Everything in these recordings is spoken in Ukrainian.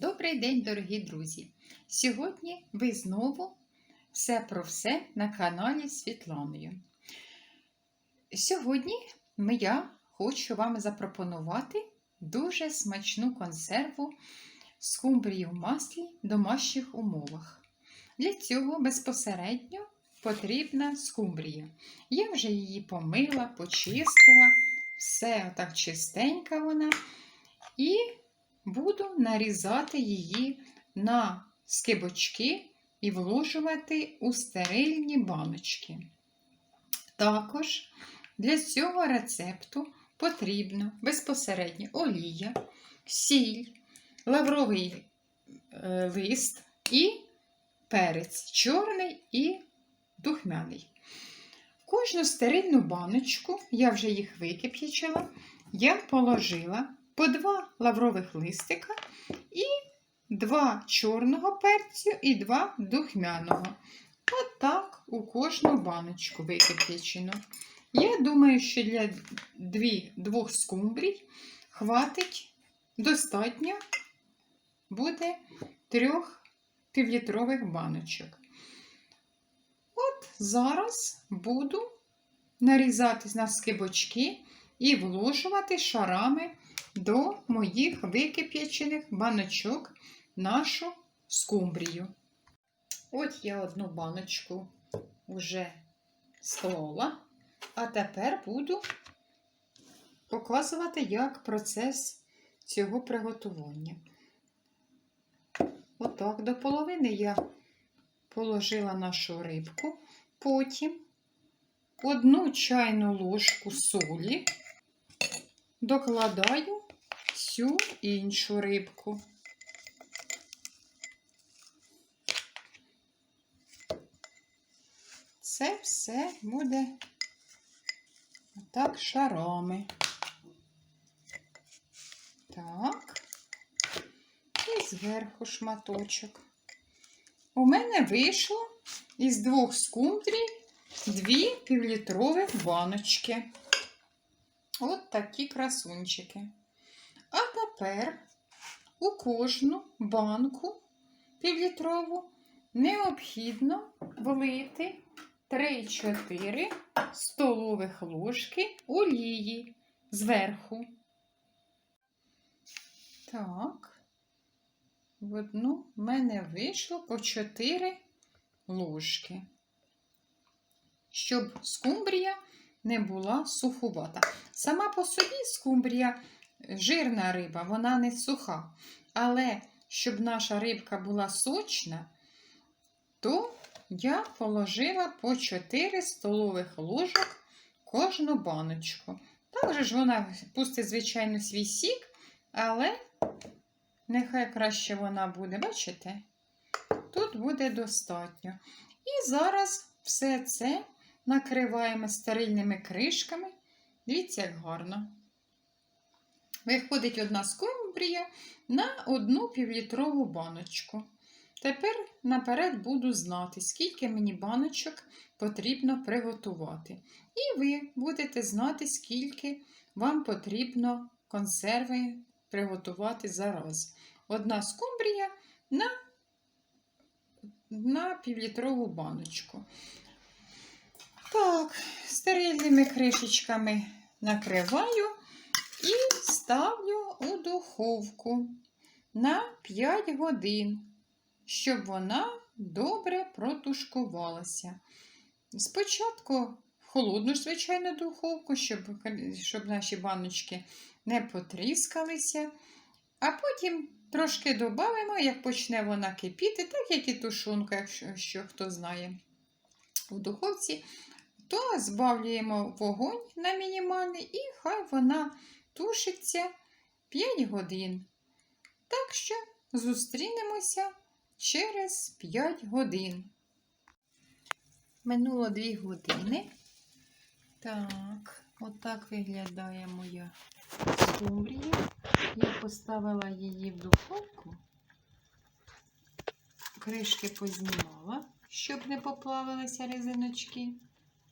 Добрий день, дорогі друзі! Сьогодні ви знову все про все на каналі Світланою. Сьогодні я хочу вам запропонувати дуже смачну консерву скумбрії в маслі в домашніх умовах. Для цього безпосередньо потрібна скумбрія. Я вже її помила, почистила, все отак чистенька вона. І буду нарізати її на скибочки і вложувати у стерильні баночки. Також для цього рецепту потрібно безпосередньо олія, сіль, лавровий е, лист і перець чорний і духмяний. Кожну стерильну баночку, я вже їх викип'ячила, я положила по два лаврових листика і два чорного перцю і два духмяного. Отак у кожну баночку викип'ячено. Я думаю, що для дві, двох скумбрій хватить достатньо буде трьох півлітрових баночок. От зараз буду нарізати на скибочки і вложувати шарами до моїх викип'ячених баночок нашу скумбрію. От я одну баночку вже склала, а тепер буду показувати, як процес цього приготування. Отак, до половини я положила нашу рибку, потім одну чайну ложку солі докладаю всю іншу рибку. Це все буде так шарами. Так, і зверху шматочок. У мене вийшло із двох скумбрій дві півлітрових баночки. От такі красунчики. Тепер у кожну банку півлітрову необхідно влити 3-4 столових ложки олії зверху. Так, в одну в мене вийшло по 4 ложки, щоб скумбрія не була сухувата. Сама по собі скумбрія жирна риба, вона не суха. Але щоб наша рибка була сочна, то я положила по 4 столових ложок кожну баночку. Також ж вона пустить, звичайно, свій сік, але нехай краще вона буде, бачите? Тут буде достатньо. І зараз все це накриваємо стерильними кришками. Дивіться, як гарно. Виходить одна скумбрія на одну півлітрову баночку. Тепер наперед буду знати, скільки мені баночок потрібно приготувати. І ви будете знати, скільки вам потрібно консерви приготувати зараз. Одна скумбрія на, на півлітрову баночку. Так, стерильними кришечками накриваю і ставлю у духовку на 5 годин, щоб вона добре протушкувалася. Спочатку холодну, звичайно, духовку, щоб, щоб наші баночки не потріскалися, а потім трошки додамо, як почне вона кипіти, так як і тушонка, якщо що, хто знає. У духовці то збавлюємо вогонь на мінімальний і хай вона тушиться 5 годин. Так що зустрінемося через 5 годин. Минуло 2 години. Так, отак виглядає моя скумбрія. Я поставила її в духовку, кришки познімала, щоб не поплавилися резиночки.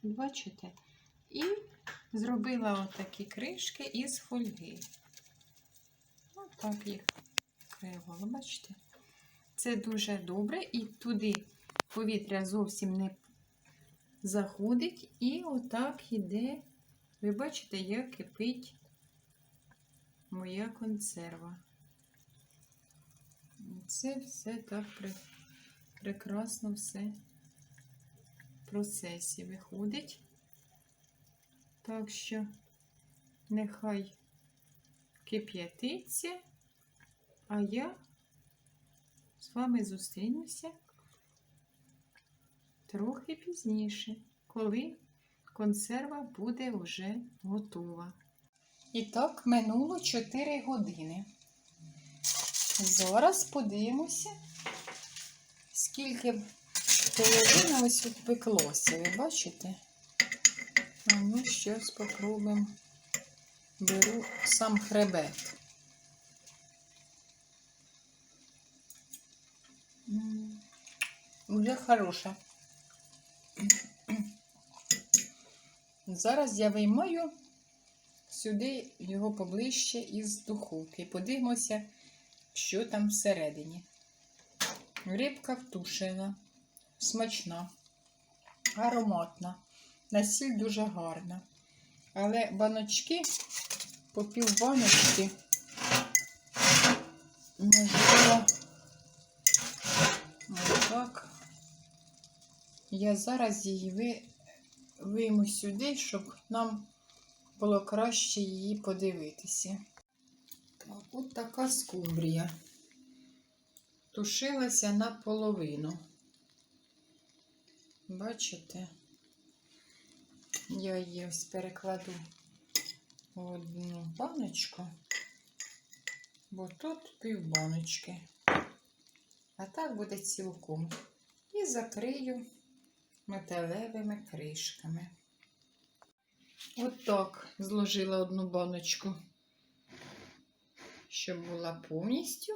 Бачите? І зробила отакі кришки із фольги. Отак їх закривало, бачите? Це дуже добре, і туди повітря зовсім не заходить, і отак іде. Ви бачите, як кипить моя консерва. Це все так прекрасно все в процесі виходить. Так що нехай кип'ятиться, а я з вами зустрінуся трохи пізніше, коли консерва буде вже готова. І так минуло 4 години. Зараз подивимося, скільки половина ось тут пеклося. Ви бачите? А ну, щось спробуємо. Беру сам хребет. Уже хороше. Зараз я виймаю сюди його поближче із духовки. Подивимося, що там всередині. Рибка втушена, смачна, ароматна. Насіль дуже гарна. Але баночки по пів баночки, можливо, отак. Я зараз її ви, вийму сюди, щоб нам було краще її подивитися. Так, от така скумбрія. Тушилася наполовину. Бачите? Я її ось перекладу в одну баночку, бо тут пів баночки. А так буде цілком. І закрию металевими кришками. От так зложила одну баночку, щоб була повністю.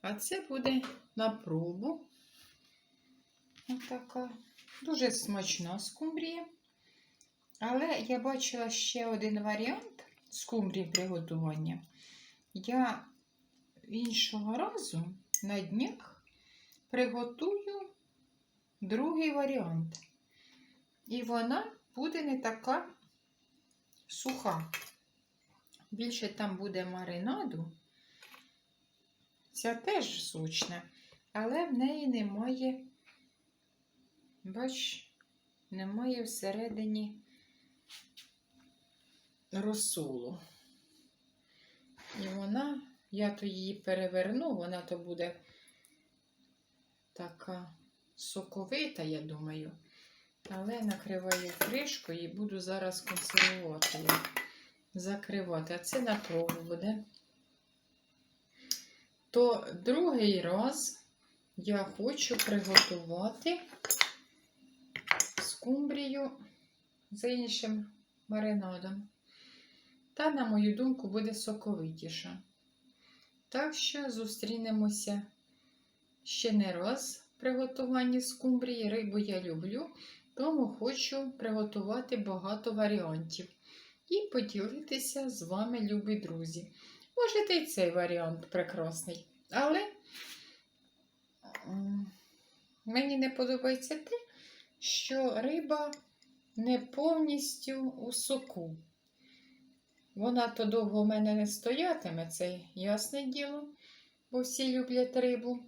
А це буде на пробу. Отака. Дуже смачна скумбрія. Але я бачила ще один варіант скумбрії приготування. Я іншого разу на днях приготую другий варіант. І вона буде не така суха. Більше там буде маринаду. Ця теж сочна, але в неї немає, бач, немає всередині розсолу. І вона, я то її переверну, вона то буде така соковита, я думаю. Але накриваю кришкою і буду зараз консервувати закривати. А це на пробу буде. То другий раз я хочу приготувати скумбрію з іншим маринадом. Та, на мою думку, буде соковитіша. Так що зустрінемося ще не раз в приготуванні скумбрії. Рибу я люблю, тому хочу приготувати багато варіантів і поділитися з вами, любі друзі. Можете і цей варіант прекрасний. Але мені не подобається те, що риба не повністю у соку. Вона то довго в мене не стоятиме, це ясне діло, бо всі люблять рибу.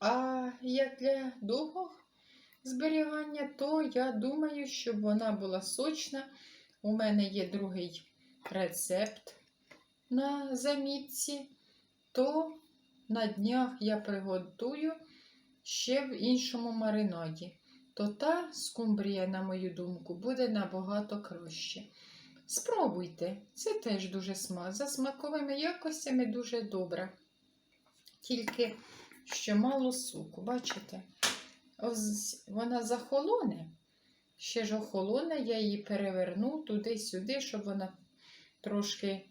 А як для довгого зберігання, то я думаю, щоб вона була сочна. У мене є другий рецепт на замітці, то на днях я приготую ще в іншому маринаді. То та скумбрія, на мою думку, буде набагато краще. Спробуйте, це теж дуже смак. За смаковими якостями дуже добре. Тільки що мало соку, бачите? Ось вона захолоне, ще ж охолоне, я її переверну туди-сюди, щоб вона трошки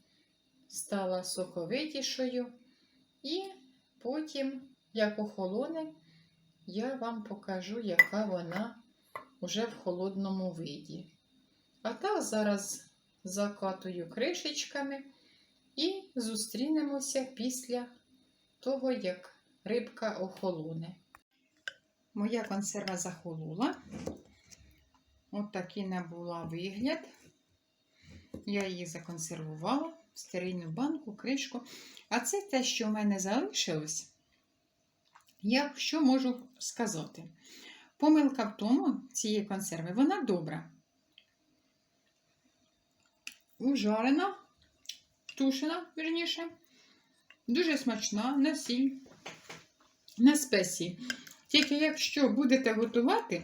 стала соковитішою. І потім, як охолоне, я вам покажу, яка вона вже в холодному виді. А так зараз закатую кришечками І зустрінемося після того, як рибка охолоне. Моя консерва захолола. От такий набула вигляд. Я її законсервувала в стерильну банку, кришку. А це те, що в мене залишилось. Я що можу сказати? Помилка в тому цієї консерви, вона добра. Ужарена, тушена, вірніше. Дуже смачна на сіль, на спеції. Тільки якщо будете готувати,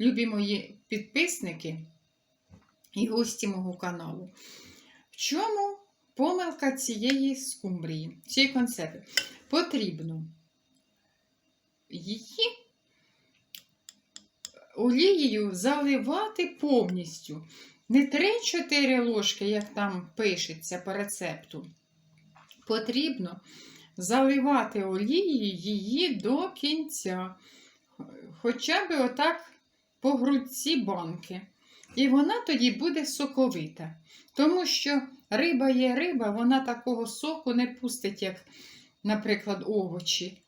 любі мої підписники і гості мого каналу, в чому помилка цієї скумбрії, цієї консерви? Потрібно її олією заливати повністю. Не 3-4 ложки, як там пишеться по рецепту. Потрібно заливати олією її до кінця. Хоча б отак по грудці банки. І вона тоді буде соковита. Тому що риба є риба, вона такого соку не пустить, як, наприклад, овочі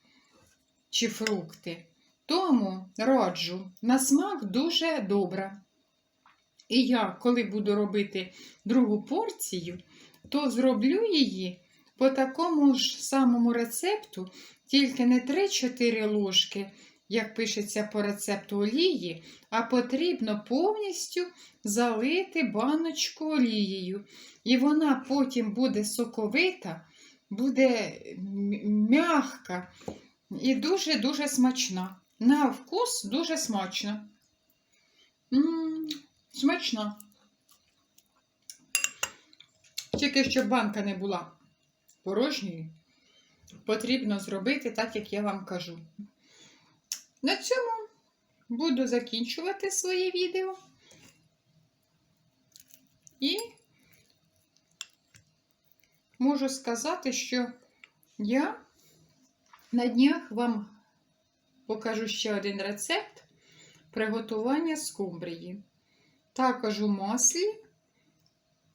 чи фрукти. Тому раджу, на смак дуже добра. І я, коли буду робити другу порцію, то зроблю її по такому ж самому рецепту, тільки не 3-4 ложки, як пишеться по рецепту олії, а потрібно повністю залити баночку олією. І вона потім буде соковита, буде м'яка і дуже-дуже смачна. На вкус дуже смачно. Смачно. Тільки щоб банка не була порожньою, потрібно зробити так, як я вам кажу. На цьому буду закінчувати своє відео. І можу сказати, що я на днях вам покажу ще один рецепт приготування скумбрії. Також у маслі,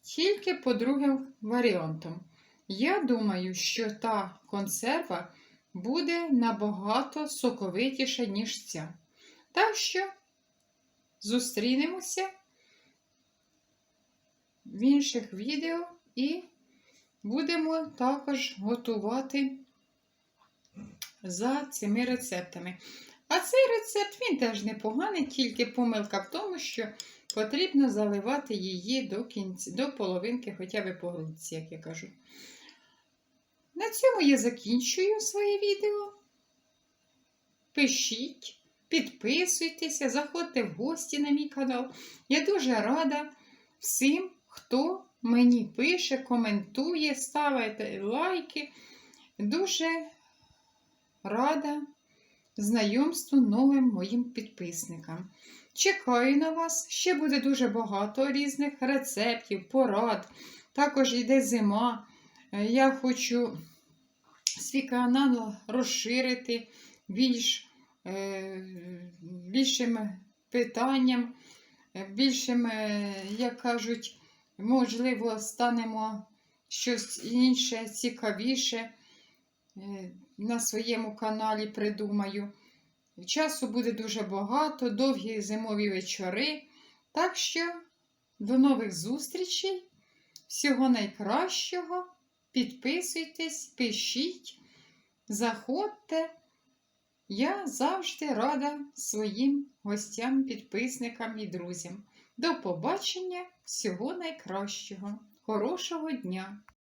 тільки по другим варіантам. Я думаю, що та консерва буде набагато соковитіша, ніж ця. Так що зустрінемося в інших відео і будемо також готувати за цими рецептами. А цей рецепт він теж непоганий, тільки помилка в тому, що потрібно заливати її до кінця, до половинки, хоча б по грудці, як я кажу. На цьому я закінчую своє відео. Пишіть, підписуйтеся, заходьте в гості на мій канал. Я дуже рада всім, хто мені пише, коментує, ставите лайки. Дуже рада знайомству новим моїм підписникам. Чекаю на вас, ще буде дуже багато різних рецептів, порад. Також йде зима. Я хочу свій канал розширити більш, е, більшим питанням, більшим, е, як кажуть, можливо, станемо щось інше, цікавіше е, на своєму каналі придумаю. Часу буде дуже багато, довгі зимові вечори. Так що до нових зустрічей! Всього найкращого! Підписуйтесь, пишіть, заходьте. Я завжди рада своїм гостям, підписникам і друзям. До побачення, всього найкращого, хорошого дня!